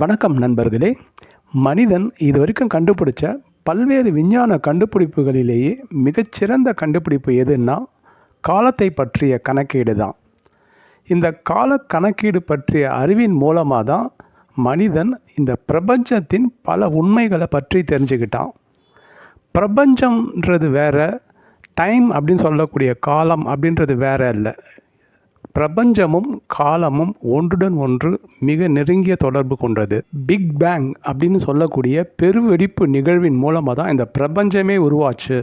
வணக்கம் நண்பர்களே. மனிதன் இதுவரைக்கும் கண்டுபிடிச்ச பல்வேறு விஞ்ஞான கண்டுபிடிப்புகளிலேயே மிகச்சிறந்த கண்டுபிடிப்பு எதுன்னா காலத்தை பற்றிய கணக்கீடு தான். இந்த கால கணக்கீடு பற்றிய அறிவின் மூலமாக தான் மனிதன் இந்த பிரபஞ்சத்தின் பல உண்மைகளை பற்றி தெரிஞ்சுக்கிட்டான். பிரபஞ்சம்ன்றது வேற டைம் அப்படின்னு சொல்லக்கூடிய காலம் அப்படின்றது வேற இல்லை. பிரபஞ்சமும் காலமும் ஒன்றுடன் ஒன்று மிக நெருங்கிய தொடர்பு கொண்டது. பிக் பேங் அப்படின்னு சொல்லக்கூடிய பெருவெடிப்பு நிகழ்வின் மூலமாக தான் இந்த பிரபஞ்சமே உருவாச்சு.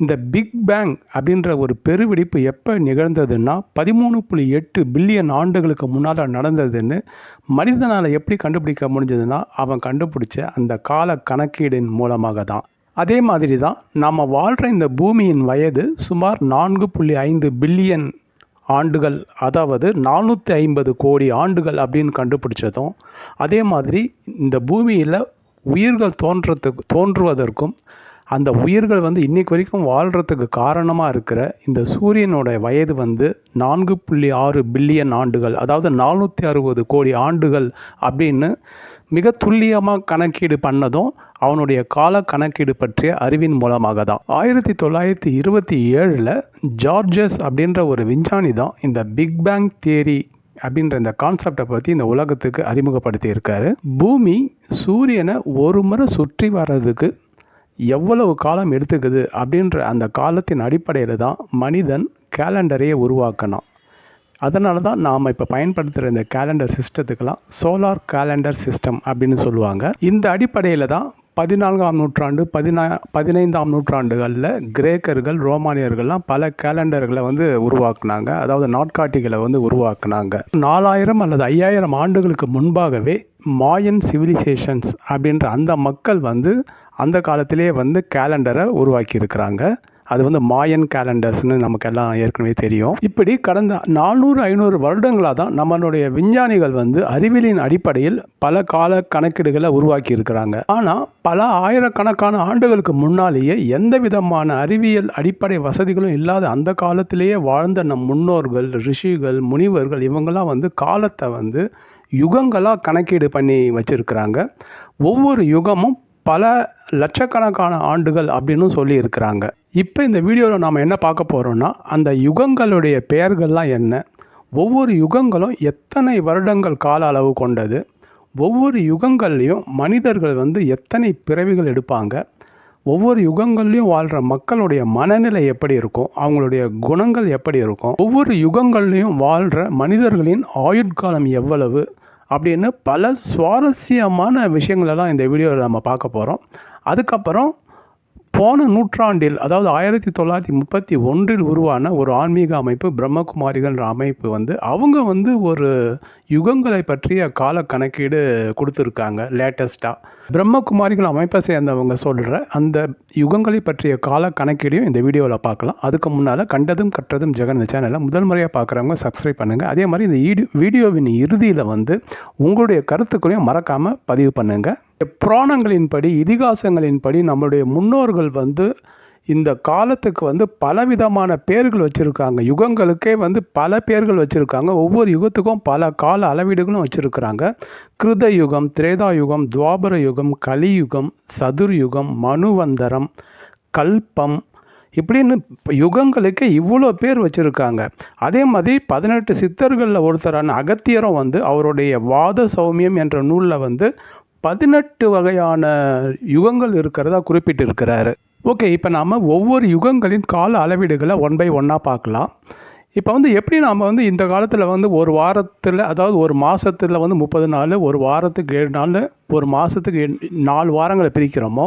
இந்த பிக் பேங் அப்படின்ற ஒரு பெருவெடிப்பு எப்போ நிகழ்ந்ததுன்னா பதிமூணு புள்ளி எட்டு பில்லியன் ஆண்டுகளுக்கு முன்னால் நடந்ததுன்னு மனிதனால் எப்படி கண்டுபிடிக்க முடிஞ்சதுன்னா அவன் கண்டுபிடிச்ச அந்த கால கணக்கீடின் மூலமாக தான். அதே மாதிரி தான் நாம் வாழ்கிற இந்த பூமியின் வயது சுமார் நான்கு புள்ளி ஐந்து பில்லியன் ஆண்டுகள் அதாவது நானூற்றி ஐம்பது கோடி ஆண்டுகள் அப்படின்னு கண்டுபிடிச்சதும் அதே மாதிரி இந்த பூமியில் உயிர்கள் தோன்றத்துக்கு தோன்றுவதற்கும் அந்த உயிர்கள் வந்து இன்றைக்கு வரைக்கும் வாழ்கிறதுக்கு காரணமாக இருக்கிற இந்த சூரியனோட வயது வந்து நான்கு புள்ளி ஆறு பில்லியன் ஆண்டுகள் அதாவது நானூற்றி அறுபது கோடி ஆண்டுகள் அப்படின்னு மிக துல்லியமாக கணக்கீடு பண்ணதும் அவனுடைய கால கணக்கீடு பற்றிய அறிவின் மூலமாக தான் ஆயிரத்தி தொள்ளாயிரத்தி இருபத்தி ஏழில் ஜார்ஜஸ் அப்படின்ற ஒரு விஞ்ஞானி தான் இந்த பிக் பேங் தியரி அப்படின்ற இந்த கான்செப்டை பற்றி இந்த உலகத்துக்கு அறிமுகப்படுத்தி இருக்காரு பூமி சூரியனை ஒரு முறை சுற்றி வர்றதுக்கு எவ்வளவு காலம் எடுத்துக்குது அப்படின்ற அந்த காலத்தின் அடிப்படையில் தான் மனிதன் கேலண்டரையே உருவாக்கணும் அதனால தான் நாம் இப்போ பயன்படுத்துகிற இந்த கேலண்டர் சிஸ்டத்துக்கெல்லாம் சோலார் கேலண்டர் சிஸ்டம் அப்படின்னு சொல்லுவாங்க. இந்த அடிப்படையில் தான் பதினான்காம் நூற்றாண்டு பதினா பதினைந்தாம் நூற்றாண்டுகளில் கிரேக்கர்கள் ரோமானியர்கள்லாம் பல கேலண்டர்களை வந்து உருவாக்குனாங்க. அதாவது நாட்காட்டிகளை வந்து உருவாக்குனாங்க. நாலாயிரம் அல்லது ஐயாயிரம் ஆண்டுகளுக்கு முன்பாகவே மாயன் சிவிலைசேஷன்ஸ் அப்படின்ற அந்த மக்கள் வந்து அந்த காலத்திலேயே வந்து கேலண்டரை உருவாக்கியிருக்கிறாங்க. அது வந்து மாயன் கேலண்டர்ஸ்னு நமக்கு எல்லாம் ஏற்கனவே தெரியும். இப்படி கடந்த நானூறு ஐநூறு வருடங்களாக தான் நம்மளுடைய விஞ்ஞானிகள் வந்து அறிவியலின் அடிப்படையில் பல கால கணக்கீடுகளை உருவாக்கி இருக்கிறாங்க. ஆனால் பல ஆயிரக்கணக்கான ஆண்டுகளுக்கு முன்னாலேயே எந்த விதமான அறிவியல் அடிப்படை வசதிகளும் இல்லாத அந்த காலத்திலேயே வாழ்ந்த நம் முன்னோர்கள் ரிஷிகள் முனிவர்கள் இவங்கெல்லாம் வந்து காலத்தை வந்து யுகங்களாக கணக்கீடு பண்ணி வச்சுருக்கிறாங்க. ஒவ்வொரு யுகமும் பல லட்சக்கணக்கான ஆண்டுகள் அப்படின்னு சொல்லி இருக்கிறாங்க இப்போ இந்த வீடியோவில் நாம் என்ன பார்க்க போகிறோம்னா அந்த யுகங்களுடைய பெயர்கள்லாம் என்ன ஒவ்வொரு யுகங்களும் எத்தனை வருடங்கள் கால அளவு கொண்டது ஒவ்வொரு யுகங்கள்லேயும் மனிதர்கள் வந்து எத்தனை பிறவிகள் எடுப்பாங்க ஒவ்வொரு யுகங்கள்லையும் வாழ்கிற மக்களுடைய மனநிலை எப்படி இருக்கும் அவங்களுடைய குணங்கள் எப்படி இருக்கும் ஒவ்வொரு யுகங்கள்லையும் வாழ்கிற மனிதர்களின் ஆயுட்காலம் எவ்வளவு அப்படின்னு பல சுவாரஸ்யமான விஷயங்களெல்லாம் இந்த வீடியோவில் நம்ம பார்க்க போகிறோம் அதுக்கப்புறம் போன நூற்றாண்டில் அதாவது ஆயிரத்தி தொள்ளாயிரத்தி முப்பத்தி ஒன்றில் உருவான ஒரு ஆன்மீக அமைப்பு பிரம்மகுமாரிகள்ன்ற அமைப்பு வந்து அவங்க வந்து ஒரு யுகங்களை பற்றிய கால கணக்கீடு கொடுத்துருக்காங்க லேட்டஸ்ட்டாக பிரம்மகுமாரிகள் அமைப்பை சேர்ந்தவங்க சொல்கிற அந்த யுகங்களை பற்றிய கால கணக்கீடையும் இந்த வீடியோவில் பார்க்கலாம். அதுக்கு முன்னால் கண்டதும் கற்றதும் ஜெகன் இந்த சேனலை முதல் முறையாக பார்க்குறவங்க சப்ஸ்கிரைப் பண்ணுங்கள் அதே மாதிரி இந்த ஈடு வீடியோவின் இறுதியில் வந்து உங்களுடைய கருத்துக்களையும் மறக்காமல் பதிவு பண்ணுங்கள் புராணங்களின்படி இதிகாசங்களின்படி நம்மளுடைய முன்னோர்கள் வந்து இந்த காலத்துக்கு வந்து பலவிதமான பேர்கள் வச்சுருக்காங்க. யுகங்களுக்கே வந்து பல பேர்கள் வச்சுருக்காங்க. ஒவ்வொரு யுகத்துக்கும் பல கால அளவீடுகளும் வச்சுருக்கிறாங்க. கிருத யுகம் திரேதா யுகம் துவாபர யுகம் கலியுகம் சதுர்யுகம் மனுவந்தரம் கல்பம் இப்படின்னு யுகங்களுக்கு இவ்வளோ பேர் வச்சுருக்காங்க. அதே மாதிரி பதினெட்டு சித்தர்களில் ஒருத்தரான அகத்தியரும் வந்து அவருடைய வாத சௌமியம் என்ற நூலில் வந்து பதினெட்டு வகையான யுகங்கள் இருக்கிறதா குறிப்பிட்டிருக்கிறாரு. ஓகே இப்போ நாம் ஒவ்வொரு யுகங்களின் கால அளவீடுகளை ஒன் பை ஒன்னாக பார்க்கலாம். இப்போ வந்து எப்படி நாம் வந்து இந்த காலத்தில் வந்து ஒரு வாரத்தில் அதாவது ஒரு மாதத்தில் வந்து முப்பது நாள் ஒரு வாரத்துக்கு ஏழு நாள் ஒரு மாதத்துக்கு நாலு வாரங்களை பிரிக்கிறோமோ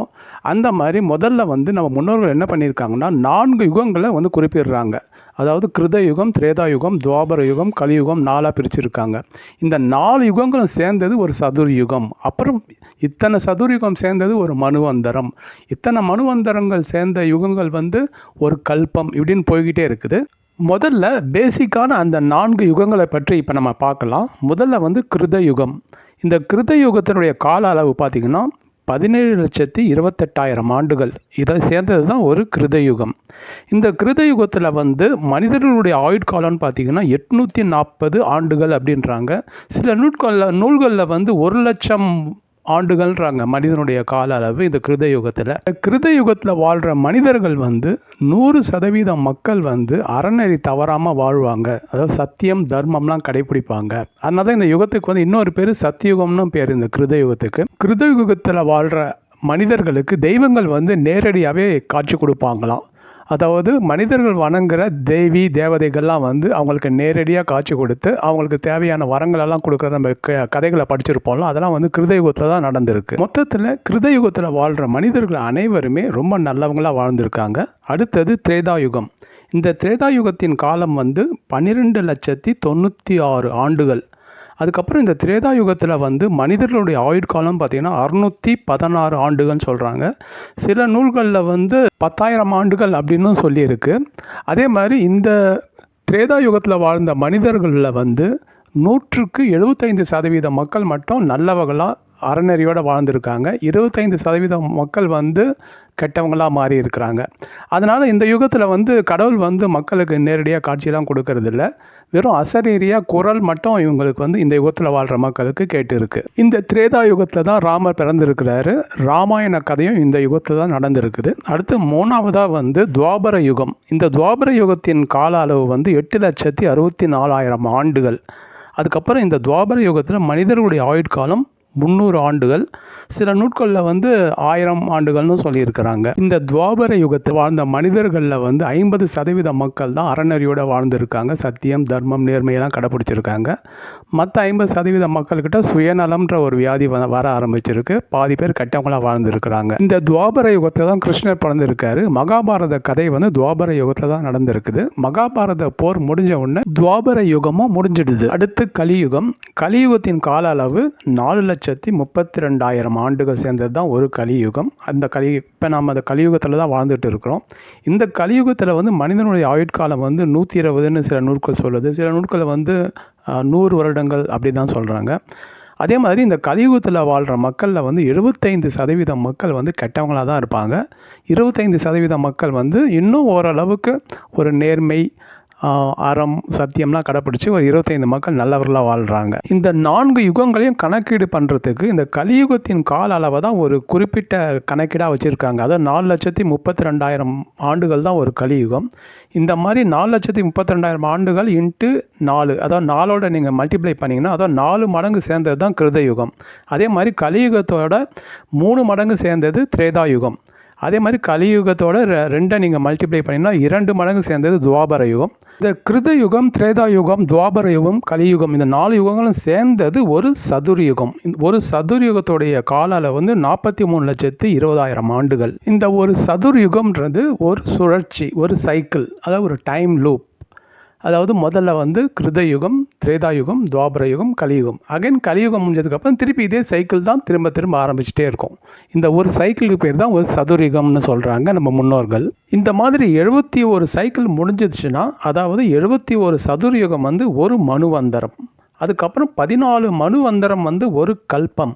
அந்த மாதிரி முதல்ல வந்து நம்ம முன்னோர்கள் என்ன பண்ணியிருக்காங்கன்னா நான்கு யுகங்களை வந்து குறிப்பிடுறாங்க. அதாவது கிருத யுகம் திரேதா யுகம் துவாபர யுகம் கலியுகம் நாலாக பிரிச்சிருக்காங்க. இந்த நாலு யுகங்களும் சேர்ந்தது ஒரு சதுர் யுகம். அப்புறம் இத்தனை சதுர்யுகம் சேர்ந்தது ஒரு மனுவந்தரம். இத்தனை மனுவந்தரங்கள் சேர்ந்த யுகங்கள் வந்து ஒரு கல்பம் இப்படின்னு போய்கிட்டே இருக்குது. முதல்ல பேசிக்கான அந்த நான்கு யுகங்களை பற்றி இப்போ நம்ம பார்க்கலாம். முதல்ல வந்து கிருத யுகம் இந்த கிருத யுகத்தினுடைய கால அளவு பார்த்திங்கன்னா பதினேழு லட்சத்தி இருபத்தெட்டாயிரம் ஆண்டுகள். இதை சேர்ந்தது தான் ஒரு கிருதயுகம். இந்த கிருதயுகத்தில் வந்து மனிதர்களுடைய ஆயுட்காலம்னு பார்த்தீங்கன்னா எட்நூற்றி நாற்பது ஆண்டுகள் அப்படின்றாங்க. சில நூட்களில் நூல்களில் வந்து ஒரு லட்சம் ஆண்டுகள்ன்றாங்க. மனிதனுடைய கால அளவு இந்த கிருத யுகத்தில் கிருத யுகத்தில் வாழ்கிற மனிதர்கள் வந்து நூறு சதவீதம் மக்கள் வந்து அறநெறி தவறாமல் வாழ்வாங்க. அதாவது சத்தியம் தர்மம்லாம் கடைபிடிப்பாங்க. அதனால தான் இந்த யுகத்துக்கு வந்து இன்னொரு பேர் சத்தியுகம்னு பேர் இந்த கிருத யுகத்துக்கு கிருத யுகத்தில் வாழ்கிற மனிதர்களுக்கு தெய்வங்கள் வந்து நேரடியாகவே காட்சி கொடுப்பாங்களாம். அதாவது மனிதர்கள் வணங்குற தேவி தேவதைகள்லாம் வந்து அவங்களுக்கு நேரடியாக காட்சி கொடுத்து அவங்களுக்கு தேவையான வரங்களெல்லாம் கொடுக்குற நம்ம க- கதைகளை படிச்சிருப்போம்ல அதெல்லாம் வந்து கிருதயுகத்தில் தான் நடந்திருக்கு. மொத்தத்தில் கிருதயுகத்தில் வாழ்கிற மனிதர்கள் அனைவருமே ரொம்ப நல்லவங்களாக வாழ்ந்திருக்காங்க. அடுத்தது திரேதாயுகம். இந்த திரேதாயுகத்தின் காலம் வந்து பன்னிரெண்டு லட்சத்தி தொண்ணூற்றி ஆறு ஆண்டுகள். அதுக்கப்புறம் இந்த திரேதா யுகத்தில் வந்து மனிதர்களுடைய ஆயுட்காலம் பார்த்திங்கன்னா அறுநூற்றி பதினாறு ஆண்டுகள்னு சொல்கிறாங்க சில நூல்களில் வந்து பத்தாயிரம் ஆண்டுகள் அப்படின்னும் சொல்லியிருக்கு. அதே மாதிரி இந்த திரேதா யுகத்தில் வாழ்ந்த மனிதர்களில் வந்து நூற்றுக்கு எழுபத்தைந்து சதவீத மக்கள் மட்டும் நல்லவர்களாக அறநெறியோடு வாழ்ந்திருக்காங்க. இருபத்தைந்து சதவீதம் மக்கள் வந்து கெட்டவங்களாக மாறி இருக்கிறாங்க. அதனால் இந்த யுகத்தில் வந்து கடவுள் வந்து மக்களுக்கு நேரடியாக காட்சியெல்லாம் கொடுக்கறதில்ல. வெறும் அசரீரியாக குரல் மட்டும் இவங்களுக்கு வந்து இந்த யுகத்தில் வாழ்கிற மக்களுக்கு கேட்டு இருக்கு இந்த திரேதா யுகத்தில் தான் ராமர் பிறந்திருக்கிறாரு. ராமாயண கதையும் இந்த யுகத்தில் தான் நடந்திருக்குது. அடுத்து மூணாவதாக வந்து துவாபர யுகம். இந்த துவாபர யுகத்தின் கால அளவு வந்து எட்டு லட்சத்தி அறுபத்தி நாலாயிரம் ஆண்டுகள். அதுக்கப்புறம் இந்த துவாபர யுகத்தில் மனிதர்களுடைய ஆயுட்காலம் முந்நூறு ஆண்டுகள். சில நூட்களில் வந்து ஆயிரம் ஆண்டுகள்னு சொல்லியிருக்கிறாங்க. இந்த துவாபர யுகத்தில் வாழ்ந்த மனிதர்களில் வந்து ஐம்பது சதவீத மக்கள் தான் அறநெறியோடு வாழ்ந்திருக்காங்க. சத்தியம் தர்மம் நேர்மையெல்லாம் கடைப்பிடிச்சிருக்காங்க மற்ற ஐம்பது சதவீத மக்கள்கிட்ட சுயநலம்ன்ற ஒரு வியாதி வ- வர ஆரம்பிச்சிருக்கு. பாதி பேர் கெட்டவங்களாக வாழ்ந்துருக்கிறாங்க. இந்த துவாபர யுகத்தில் தான் கிருஷ்ணர் பிறந்திருக்காரு. மகாபாரத கதை வந்து துவாபர யுகத்தில் தான் நடந்திருக்குது. மகாபாரத போர் முடிஞ்ச உடனே துவாபர யுகமும் முடிஞ்சிடுது. அடுத்து கலியுகம். கலியுகத்தின் கால அளவு நாலு லட்சம் லட்சத்தி முப்பத்தி ரெண்டாயிரம் ஆண்டுகள் சேர்ந்தது தான் ஒரு கலியுகம். அந்த கலி இப்போ நம்ம அந்த கலியுகத்தில் தான் வாழ்ந்துட்டு இருக்கிறோம். இந்த கலியுகத்தில் வந்து மனிதனுடைய ஆயுட்காலம் வந்து நூற்றி இருபதுன்னு சில நூல்கள் சொல்லுது. சில நூல்கள் வந்து நூறு வருடங்கள் அப்படி தான் சொல்கிறாங்க அதே மாதிரி இந்த கலியுகத்தில் வாழ்கிற மக்களில் வந்து எழுபத்தைந்து சதவீதம் மக்கள் வந்து கெட்டவங்களாக தான் இருப்பாங்க. இருபத்தைந்து சதவீதம் மக்கள் வந்து இன்னும் ஓரளவுக்கு ஒரு நேர்மை அறம் சத்தியம்லாம் கடைப்பிடிச்சி ஒரு இருபத்தைந்து மக்கள் நல்லவர்களாக வாழ்கிறாங்க இந்த நான்கு யுகங்களையும் கணக்கீடு பண்ணுறதுக்கு இந்த கலியுகத்தின் கால அளவை தான் ஒரு குறிப்பிட்ட கணக்கீடாக வச்சுருக்காங்க. அதாவது நாலு லட்சத்தி முப்பத்தி ரெண்டாயிரம் ஆண்டுகள் தான் ஒரு கலியுகம். இந்த மாதிரி நாலு லட்சத்தி முப்பத்தி ரெண்டாயிரம் ஆண்டுகள் இன்ட்டு நாலு. அதாவது நாலோட நீங்கள் மல்டிப்ளை பண்ணிங்கன்னா அதாவது நாலு மடங்கு சேர்ந்தது தான் கிருதயுகம். அதே மாதிரி கலியுகத்தோட மூணு மடங்கு சேர்ந்தது திரேதாயுகம். அதே மாதிரி கலியுகத்தோட ரெ- ரெண்டை நீங்கள் மல்டிப்ளை பண்ணிங்கன்னா இரண்டு மடங்கு சேர்ந்தது துவாபர யுகம். இந்த கிருத யுகம் திரேதா யுகம் துவாபர யுகம் கலியுகம் இந்த நாலு யுகங்களும் சேர்ந்தது ஒரு சதுர்யுகம் ஒரு சதுர்யுகத்துடைய கால அளவு வந்து நாற்பத்தி மூணு லட்சத்து இருபதாயிரம் ஆண்டுகள். இந்த ஒரு சதுர்யுகம்ன்றது ஒரு சுழற்சி ஒரு சைக்கிள் அதாவது ஒரு டைம் லூப் அதாவது முதல்ல வந்து கிருதயுகம் திரேதாயுகம் துவாபர யுகம் கலியுகம். அகைன் கலியுகம் முடிஞ்சதுக்கப்புறம் திருப்பி இதே சைக்கிள் தான் திரும்ப திரும்ப ஆரம்பிச்சிட்டே இருக்கும். இந்த ஒரு சைக்கிளுக்கு பேர் தான் ஒரு சதுரிகம்னு சொல்கிறாங்க நம்ம முன்னோர்கள். இந்த மாதிரி எழுபத்தி ஒரு சைக்கிள் முடிஞ்சிடுச்சுன்னா அதாவது எழுபத்தி ஒரு சதுர்யுகம் வந்து ஒரு மனுவந்தரம். அதுக்கப்புறம் பதினாலு மனுவந்தரம் வந்து ஒரு கல்பம்.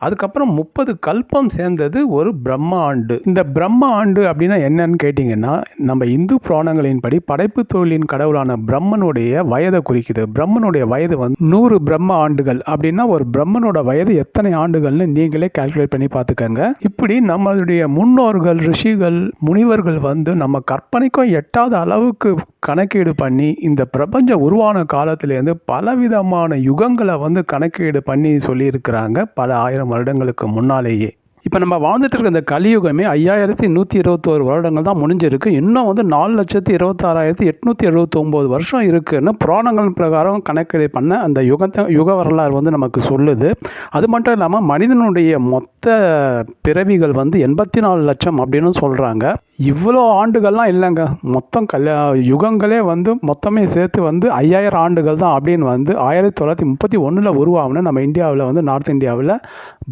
அதுக்கப்புறம் முப்பது கல்பம் சேர்ந்தது ஒரு பிரம்ம ஆண்டு இந்த பிரம்ம ஆண்டு அப்படின்னா என்னன்னு கேட்டிங்கன்னா நம்ம இந்து புராணங்களின்படி படைப்பு தொழிலின் கடவுளான பிரம்மனுடைய வயதை குறிக்குது. பிரம்மனுடைய வயது வந்து நூறு பிரம்ம ஆண்டுகள். அப்படின்னா ஒரு பிரம்மனோட வயது எத்தனை ஆண்டுகள்னு நீங்களே கால்குலேட் பண்ணி பார்த்துக்கோங்க. இப்படி நம்மளுடைய முன்னோர்கள் ரிஷிகள் முனிவர்கள் வந்து நம்ம கற்பனைக்கும் எட்டாத அளவுக்கு கணக்கீடு பண்ணி இந்த பிரபஞ்சம் உருவான காலத்திலேருந்து பலவிதமான யுகங்களை வந்து கணக்கீடு பண்ணி சொல்லியிருக்கிறாங்க பல ஆயிரம் வருடங்களுக்கு முன்னாலேயே. இப்போ நம்ம வாழ்ந்துட்டு இருக்க இந்த கலியுகமே ஐயாயிரத்தி நூற்றி இருபத்தோரு வருடங்கள் தான் முடிஞ்சிருக்கு. இன்னும் வந்து நாலு லட்சத்தி இருபத்தாறாயிரத்தி எட்நூற்றி எழுபத்தொம்போது வருஷம் இருக்குன்னு புராணங்கள் பிரகாரம் கணக்கீடு பண்ண அந்த யுகத்தை யுக வரலாறு வந்து நமக்கு சொல்லுது. அது மட்டும் இல்லாமல் மனிதனுடைய மொத்த பிறவிகள் வந்து எண்பத்தி நாலு லட்சம் அப்படின்னு சொல்கிறாங்க இவ்வளோ ஆண்டுகள்லாம் இல்லைங்க. மொத்தம் கல்யா யுகங்களே வந்து மொத்தமே சேர்த்து வந்து ஐயாயிரம் ஆண்டுகள் தான் அப்படின்னு வந்து ஆயிரத்தி தொள்ளாயிரத்தி முப்பத்தி ஒன்றில் உருவாகுன நம்ம இந்தியாவில் வந்து நார்த் இந்தியாவில்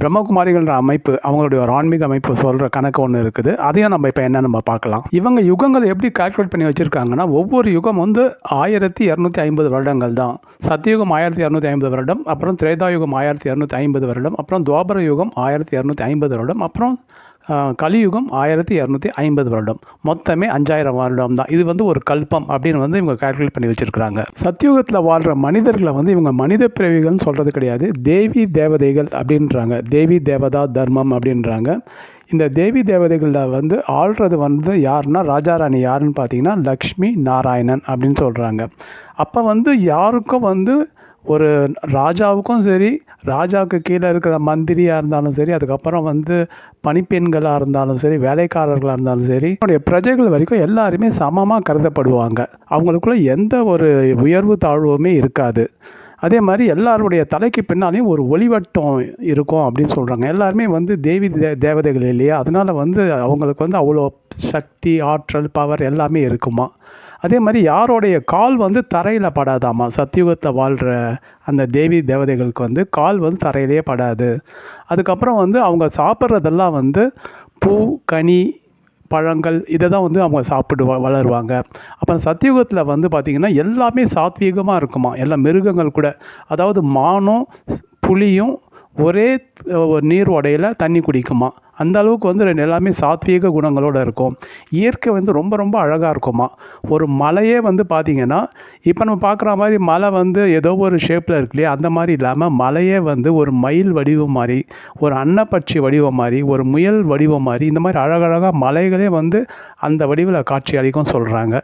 பிரம்மகுமாரிகள்ன்ற அமைப்பு அவங்களுடைய ஒரு ஆன்மீக அமைப்பு சொல்கிற கணக்கு ஒன்று இருக்குது. அதையும் நம்ம இப்போ என்ன நம்ம பார்க்கலாம். இவங்க யுகங்களை எப்படி கால்குலேட் பண்ணி வச்சுருக்காங்கன்னா ஒவ்வொரு யுகம் வந்து ஆயிரத்தி இரநூத்தி ஐம்பது வருடங்கள் தான். சத்தியுகம் ஆயிரத்தி இரநூத்தி ஐம்பது வருடம் அப்புறம் திரேதாயுகம் ஆயிரத்தி இரநூத்தி ஐம்பது வருடம் அப்புறம் துவாபர யுகம் ஆயிரத்தி இரநூத்தி ஐம்பது வருடம் அப்புறம் கலியுகம் ஆயிரத்தி இரநூத்தி ஐம்பது வருடம். மொத்தமே அஞ்சாயிரம் வருடம் தான். இது வந்து ஒரு கல்பம் அப்படின்னு வந்து இவங்க கால்குலேட் பண்ணி வச்சுருக்கிறாங்க. சத்தியுகத்தில் வாழ்கிற மனிதர்களை வந்து இவங்க மனித பிறவிகள்னு சொல்கிறது கிடையாது. தேவி தேவதைகள் அப்படின்றாங்க. தேவி தேவதா தர்மம் அப்படின்றாங்க. இந்த தேவி தேவதைகளில் வந்து ஆள்றது வந்து யாருன்னா ராஜாராணி யாருன்னு பார்த்தீங்கன்னா லக்ஷ்மி நாராயணன் அப்படின்னு சொல்கிறாங்க அப்போ வந்து யாருக்கும் வந்து ஒரு ராஜாவுக்கும் சரி ராஜாவுக்கு கீழே இருக்கிற மந்திரியாக இருந்தாலும் சரி அதுக்கப்புறம் வந்து பணிப்பெண்களாக இருந்தாலும் சரி வேலைக்காரர்களாக இருந்தாலும் சரி அவருடைய பிரஜைகள் வரைக்கும் எல்லாருமே சமமாக கருதப்படுவாங்க. அவங்களுக்குள்ள எந்த ஒரு உயர்வு தாழ்வுமே இருக்காது. அதே மாதிரி எல்லாருடைய தலைக்கு பின்னாலேயும் ஒரு ஒளிவட்டம் இருக்கும் அப்படின்னு சொல்கிறாங்க எல்லாருமே வந்து தேவி தே தேவதைகள் இல்லையா? அதனால் வந்து அவங்களுக்கு வந்து அவ்வளோ சக்தி ஆற்றல் பவர் எல்லாமே இருக்குமா? அதே மாதிரி யாரோடைய கால் வந்து தரையில் படாதாமா? சத்தியுகத்தில் வாழ்கிற அந்த தேவி தேவதைகளுக்கு வந்து கால் வந்து தரையிலே படாது. அதுக்கப்புறம் வந்து அவங்க சாப்பிட்றதெல்லாம் வந்து பூ கனி பழங்கள் இதை தான் வந்து அவங்க சாப்பிட்டு வ வளருவாங்க. அப்புறம் சத்தியுகத்தில் வந்து பார்த்திங்கன்னா எல்லாமே சாத்வீகமாக இருக்குமா? எல்லா மிருகங்கள் கூட. அதாவது மானும் புலியும் ஒரே ஒரு நீர் உடையில் தண்ணி குடிக்குமா? அந்த அளவுக்கு வந்து ரெண்டு எல்லாமே சாத்வீக குணங்களோட இருக்கும். இயற்கை வந்து ரொம்ப ரொம்ப அழகாக இருக்குமா? ஒரு மலையே வந்து பார்த்திங்கன்னா இப்போ நம்ம பார்க்குற மாதிரி மலை வந்து ஏதோ ஒரு ஷேப்பில் இருக்கு இல்லையா அந்த மாதிரி இல்லாமல் மலையே வந்து ஒரு மயில் வடிவம் மாதிரி ஒரு அன்னப்பட்சி வடிவம் மாதிரி ஒரு முயல் வடிவம் மாதிரி இந்த மாதிரி அழகழகாக மலைகளே வந்து அந்த வடிவில் காட்சி அளிக்கும் சொல்கிறாங்க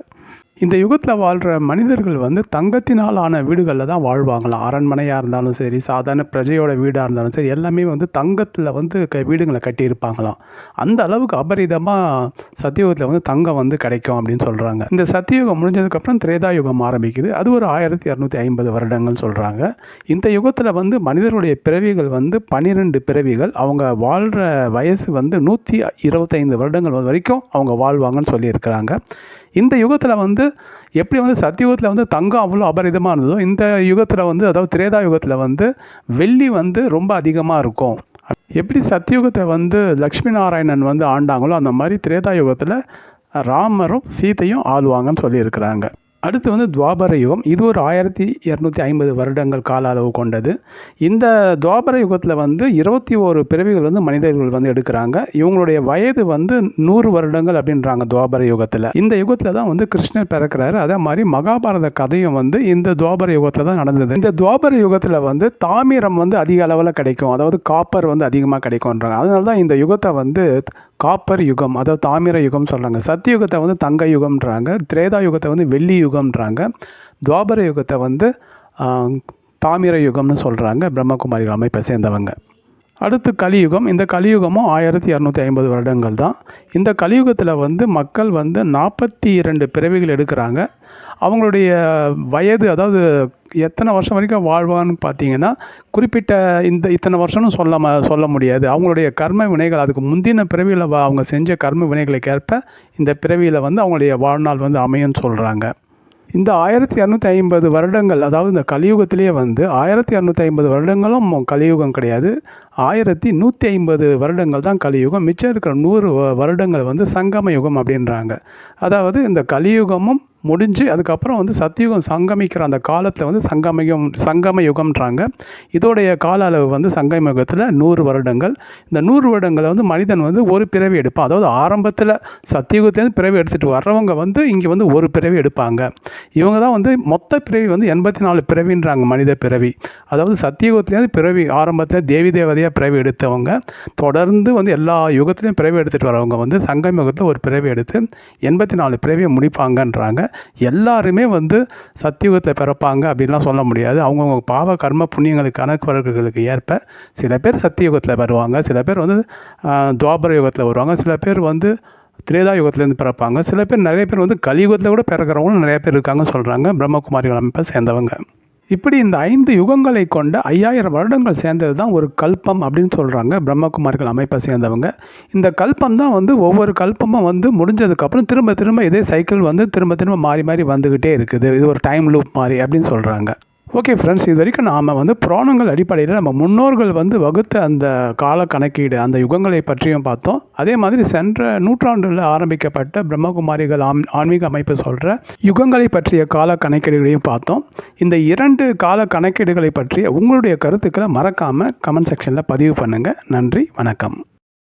இந்த யுகத்தில் வாழ்கிற மனிதர்கள் வந்து தங்கத்தினால் ஆன வீடுகளில் தான் வாழ்வாங்களாம் அரண்மனையாக இருந்தாலும் சரி சாதாரண பிரஜையோட வீடாக இருந்தாலும் சரி எல்லாமே வந்து தங்கத்தில் வந்து க வீடுங்களை கட்டியிருப்பாங்களாம். அந்த அளவுக்கு அபரிதமாக சத்தியுகத்தில் வந்து தங்கம் வந்து கிடைக்கும் அப்படின்னு சொல்கிறாங்க இந்த சத்தியுகம் முடிஞ்சதுக்கப்புறம் திரேதா யுகம் ஆரம்பிக்குது. அது ஒரு ஆயிரத்தி இரநூத்தி ஐம்பது வருடங்கள் சொல்கிறாங்க இந்த யுகத்தில் வந்து மனிதருடைய பிறவிகள் வந்து பன்னிரெண்டு பிறவிகள். அவங்க வாழ்கிற வயசு வந்து நூற்றி இருபத்தைந்து வருடங்கள் வரைக்கும் அவங்க வாழ்வாங்கன்னு சொல்லியிருக்கிறாங்க. இந்த யுகத்தில் வந்து எப்படி வந்து சத்தியுகத்தில் வந்து தங்கம் அவ்வளோ அபரிதமாக இருந்ததோ இந்த யுகத்தில் வந்து அதாவது திரேதா யுகத்தில் வந்து வெள்ளி வந்து ரொம்ப அதிகமாக இருக்கும். எப்படி சத்தியுகத்தை வந்து லக்ஷ்மி நாராயணன் வந்து ஆண்டாங்களோ அந்த மாதிரி திரேதா யுகத்தில் ராமரும் சீதையும் ஆளுவாங்கன்னு சொல்லியிருக்கிறாங்க. அடுத்து வந்து துவாபர யுகம். இது ஒரு ஆயிரத்தி இரநூத்தி ஐம்பது வருடங்கள் கால அளவு கொண்டது. இந்த துவாபர யுகத்தில் வந்து இருபத்தி ஓரு பிறவிகள் வந்து மனிதர்கள் வந்து எடுக்கிறாங்க. இவங்களுடைய வயது வந்து நூறு வருடங்கள் அப்படின்றாங்க துவாபர யுகத்தில். இந்த யுகத்தில் தான் வந்து கிருஷ்ணர் பிறக்கிறாரு. அதே மாதிரி மகாபாரத கதையும் வந்து இந்த துவாபர யுகத்தில் தான் நடந்தது. இந்த துவாபர யுகத்தில் வந்து தாமிரம் வந்து அதிக அளவில் கிடைக்கும். அதாவது காப்பர் வந்து அதிகமாக கிடைக்கும்ன்றாங்க. அதனால தான் இந்த யுகத்தை வந்து காப்பர் யுகம் அதாவது தாமிர யுகம் சொல்கிறாங்க சத்தியுகத்தை வந்து தங்க யுகம்ன்றாங்க திரேதா யுகத்தை வந்து வெள்ளி யுகம்ன்றாங்க துவாபர யுகத்தை வந்து தாமிர யுகம்னு சொல்கிறாங்க பிரம்மகுமாரிகள் அமைப்பை சேர்ந்தவங்க. அடுத்து கலியுகம் இந்த கலியுகமும் ஆயிரத்தி இரநூத்தி ஐம்பது வருடங்கள் தான். இந்த கலியுகத்தில் வந்து மக்கள் வந்து நாற்பத்தி இரண்டு பிறவிகள் எடுக்கிறாங்க. அவங்களுடைய வயது அதாவது எத்தனை வருஷம் வரைக்கும் வாழ்வான்னு பார்த்தீங்கன்னா குறிப்பிட்ட இந்த இத்தனை வருஷம்னு சொல்ல ம சொல்ல முடியாது. அவங்களுடைய கர்ம வினைகள் அதுக்கு முந்தின பிறவியில் அவங்க செஞ்ச கர்ம வினைகளுக்கு ஏற்ப இந்த பிறவியில் வந்து அவங்களுடைய வாழ்நாள் வந்து அமையும்னு சொல்கிறாங்க இந்த ஆயிரத்தி இரநூத்தி ஐம்பது வருடங்கள் அதாவது இந்த கலியுகத்திலேயே வந்து ஆயிரத்தி இரநூத்தி ஐம்பது வருடங்களும் கலியுகம் கிடையாது. ஆயிரத்தி நூற்றி ஐம்பது வருடங்கள் தான் கலியுகம். மிச்சம் இருக்கிற நூறு வருடங்கள் வந்து சங்கம யுகம் அப்படின்றாங்க. அதாவது இந்த கலியுகமும் முடிஞ்சு அதுக்கப்புறம் வந்து சத்தியுகம் சங்கமிக்கிற அந்த காலத்தில் வந்து சங்கமயம் சங்கம யுகம்ன்றாங்க இதோடைய கால அளவு வந்து சங்கம யுகத்தில் நூறு வருடங்கள். இந்த நூறு வருடங்களை வந்து மனிதன் வந்து ஒரு பிறவி எடுப்பான். அதாவது ஆரம்பத்தில் சத்தியுகத்துலேருந்து பிறவி எடுத்துகிட்டு வர்றவங்க வந்து இங்கே வந்து ஒரு பிறவி எடுப்பாங்க. இவங்க தான் வந்து மொத்த பிறவி வந்து எண்பத்தி நாலு பிறவின்றாங்க மனித பிறவி. அதாவது சத்தியுகத்துலேருந்து பிறவி ஆரம்பத்தில் தேவி நிறைய பிறவி எடுத்தவங்க. தொடர்ந்து வந்து எல்லா யுகத்துலேயும் பிறவி எடுத்துகிட்டு வரவங்க வந்து சங்கம் யுகத்தில் ஒரு பிறவி எடுத்து எண்பத்தி நாலு பிறவியை முடிப்பாங்கன்றாங்க. எல்லாருமே வந்து சத்தியுகத்தில் பிறப்பாங்க அப்படின்லாம் சொல்ல முடியாது. அவங்கவுங்க பாவ கர்ம புண்ணியங்களுக்கு கணக்கு ஏற்ப சில பேர் சத்தியுகத்தில் வருவாங்க. சில பேர் வந்து துவாபர யுகத்தில் வருவாங்க. சில பேர் வந்து திரேதா யுகத்துலேருந்து பிறப்பாங்க. சில பேர் நிறைய பேர் வந்து கலியுகத்தில் கூட பிறக்கிறவங்களும் நிறைய பேர் இருக்காங்க சொல்கிறாங்க பிரம்மகுமாரிகள் அமைப்பை சேர்ந்தவங்க. இப்படி இந்த ஐந்து யுகங்களை கொண்ட ஐயாயிரம் வருடங்கள் சேர்ந்தது தான் ஒரு கல்பம் அப்படின்னு சொல்கிறாங்க பிரம்மகுமாரிகள் அமைப்பை சேர்ந்தவங்க. இந்த கல்பம் தான் வந்து ஒவ்வொரு கல்பமும் வந்து முடிஞ்சதுக்கப்புறம் திரும்ப திரும்ப இதே சைக்கிள் வந்து திரும்ப திரும்ப மாறி மாறி வந்துக்கிட்டே இருக்குது. இது ஒரு டைம் லூப் மாதிரி அப்படின்னு சொல்கிறாங்க ஓகே ஃப்ரெண்ட்ஸ் இது வரைக்கும் நாம் வந்து புராணங்கள் அடிப்படையில் நம்ம முன்னோர்கள் வந்து வகுத்த அந்த கால கணக்கீடு அந்த யுகங்களை பற்றியும் பார்த்தோம். அதே மாதிரி சென்ற நூற்றாண்டில் ஆரம்பிக்கப்பட்ட பிரம்மகுமாரிகள் ஆம் ஆன்மீக அமைப்பு சொல்கிற யுகங்களை பற்றிய கால கணக்கீடுகளையும் பார்த்தோம். இந்த இரண்டு கால கணக்கீடுகளை பற்றிய உங்களுடைய கருத்துக்களை மறக்காமல் கமெண்ட் செக்ஷனில் பதிவு பண்ணுங்கள் நன்றி வணக்கம்.